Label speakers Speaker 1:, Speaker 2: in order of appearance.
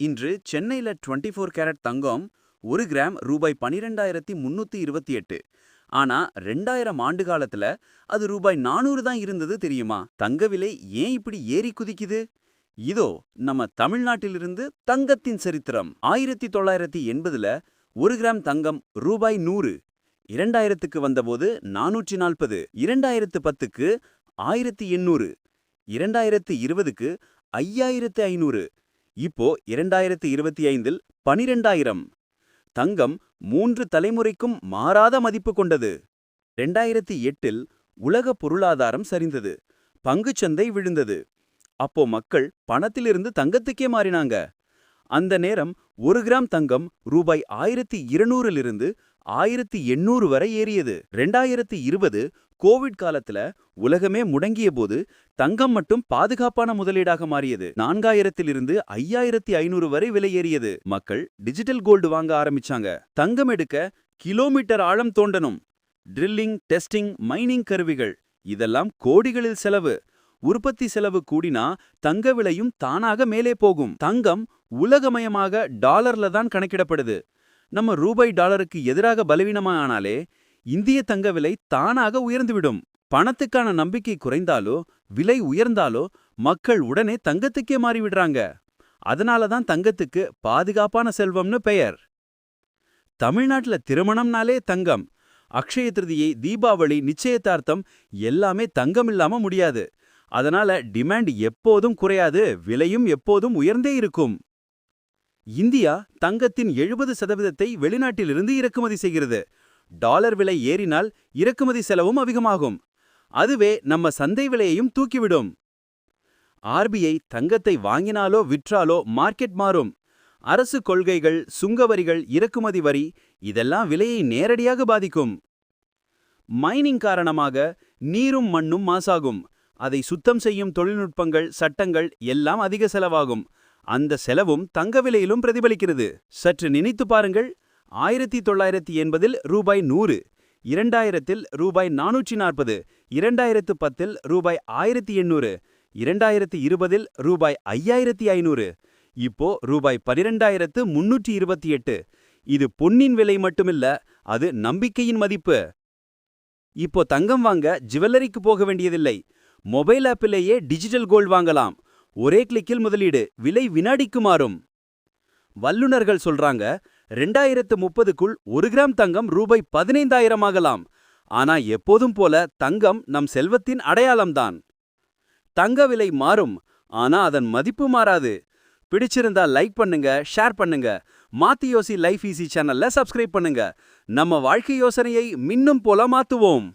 Speaker 1: இன்று சென்னையில் twenty four carat தங்கம் ஒரு கிராம் ரூபாய் பனிரெண்டாயிரத்தி முன்னூத்தி இருபத்தி எட்டு. ஆனா ரெண்டாயிரம் ஆண்டு காலத்துல அது ரூபாய் நானூறு தான் இருந்தது தெரியுமா? தங்க விலை ஏன் இப்படி ஏறி குதிக்குது? இதோ நம்ம தமிழ்நாட்டிலிருந்து தங்கத்தின் சரித்திரம் ஆயிரத்தி தொள்ளாயிரத்தி எண்பதுல ஒரு கிராம் தங்கம் ரூபாய் நூறு இரண்டாயிரத்துக்கு வந்தபோது நானூற்றி நாற்பது இரண்டாயிரத்து பத்துக்கு ஆயிரத்தி எண்ணூறு இரண்டாயிரத்து இருபதுக்கு ஐயாயிரத்து ஐநூறு இப்போ இரண்டாயிரத்தி இருபத்தி ஐந்தில் பனிரெண்டாயிரம். தங்கம் மூன்று தலைமுறைக்கும் மாறாத மதிப்பு கொண்டது. ரெண்டாயிரத்தி எட்டில் உலக பொருளாதாரம் சரிந்தது. பங்குச்சந்தை விழுந்தது. அப்போ மக்கள் பணத்திலிருந்து தங்கத்துக்கே மாறினாங்க. அந்த நேரம் ஒரு கிராம் தங்கம் ரூபாய் ஆயிரத்தி இருநூறிலிருந்து ஆயிரத்தி எண்ணூறு வரை ஏறியது. ரெண்டாயிரத்தி இருபது கோவிட் காலத்துல உலகமே முடங்கிய போது தங்கம் மட்டும் பாதுகாப்பான முதலீடாக மாறியது. நான்காயிரத்திலிருந்து ஐயாயிரத்தி ஐநூறு வரை விலை ஏறியது. மக்கள் டிஜிட்டல் கோல்டு வாங்க ஆரம்பிச்சாங்க. தங்கம் எடுக்க கிலோமீட்டர் ஆழம் தோண்டணும். ட்ரில்லிங் டெஸ்டிங் மைனிங் கருவிகள் இதெல்லாம் கோடிகளில் செலவு. உற்பத்தி செலவு கூடினா தங்க விலையும் தானாக மேலே போகும். தங்கம் உலகமயமாக டாலர்ல தான் கணக்கிடப்படுது. நம்ம ரூபாய் டாலருக்கு எதிராக பலவீனமா ஆனாலே இந்திய தங்க விலை தானாக உயர்ந்துவிடும். பணத்துக்கான நம்பிக்கை குறைந்தாலோ விலை உயர்ந்தாலோ மக்கள் உடனே தங்கத்துக்கே மாறிவிடுறாங்க. அதனால தான் தங்கத்துக்கு பாதுகாப்பான செல்வம்னு பெயர். தமிழ்நாட்டுல திருமணம்னாலே தங்கம். அக்ஷய திருதியை தீபாவளி நிச்சயதார்த்தம் எல்லாமே தங்கம் இல்லாம முடியாது. அதனால டிமாண்ட் எப்போதும் குறையாது விலையும் எப்போதும் உயர்ந்தே இருக்கும். இந்தியா தங்கத்தின் எழுபது சதவீதத்தை வெளிநாட்டிலிருந்து இறக்குமதி செய்கிறது. டாலர் விலை ஏறினால் இறக்குமதி செலவும் அதிகமாகும். அதுவே நம்ம சந்தை விலையையும் தூக்கிவிடும். ஆர்பிஐ தங்கத்தை வாங்கினாலோ விற்றாலோ மார்க்கெட் மாறும். அரசு கொள்கைகள் சுங்கவரிகள் இறக்குமதி வரி இதெல்லாம் விலையை நேரடியாக பாதிக்கும். மைனிங் காரணமாக நீரும் மண்ணும் மாசாகும். அதை சுத்தம் செய்யும் தொழில்நுட்பங்கள் சட்டங்கள் எல்லாம் அதிக செலவாகும். அந்த செலவும் தங்க விலையிலும் பிரதிபலிக்கிறது. சற்று நினைத்து பாருங்கள். ஆயிரத்தி தொள்ளாயிரத்தி எண்பதில் ரூபாய் நூறு இரண்டாயிரத்தில் ரூபாய் நானூற்றி நாற்பது இரண்டாயிரத்து பத்தில் ரூபாய் ஆயிரத்தி எண்ணூறு இரண்டாயிரத்தி இருபதில் ரூபாய் ஐயாயிரத்தி ஐநூறு இப்போ ரூபாய் பனிரெண்டாயிரத்து முன்னூற்றி இருபத்தி எட்டு. இது பொன்னின் விலை மட்டுமில்ல அது நம்பிக்கையின் மதிப்பு. இப்போ தங்கம் வாங்க ஜுவல்லரிக்கு போக வேண்டியதில்லை. மொபைல் ஆப்பிலேயே டிஜிட்டல் கோல்ட் வாங்கலாம். ஒரே கிளிக்கில் முதலீடு. விலை வினாடிக்கு மாறும் வல்லுநர்கள் சொல்றாங்க ரெண்டாயிரத்து முப்பதுக்குள் ஒரு கிராம் தங்கம் ரூபாய் பதினைந்தாயிரம் ஆகலாம். ஆனா எப்போதும் போல தங்கம் நம் செல்வத்தின் அடையாளம்தான். தங்க விலை மாறும் ஆனா அதன் மதிப்பு மாறாது. பிடிச்சிருந்தா லைக் பண்ணுங்க ஷேர் பண்ணுங்க. மாத்தி யோசி லைஃப் ஈஸி சேனல்ல சப்ஸ்கிரைப் பண்ணுங்க. நம்ம வாழ்க்கை யோசனையை மின்னும் போல மாத்துவோம்.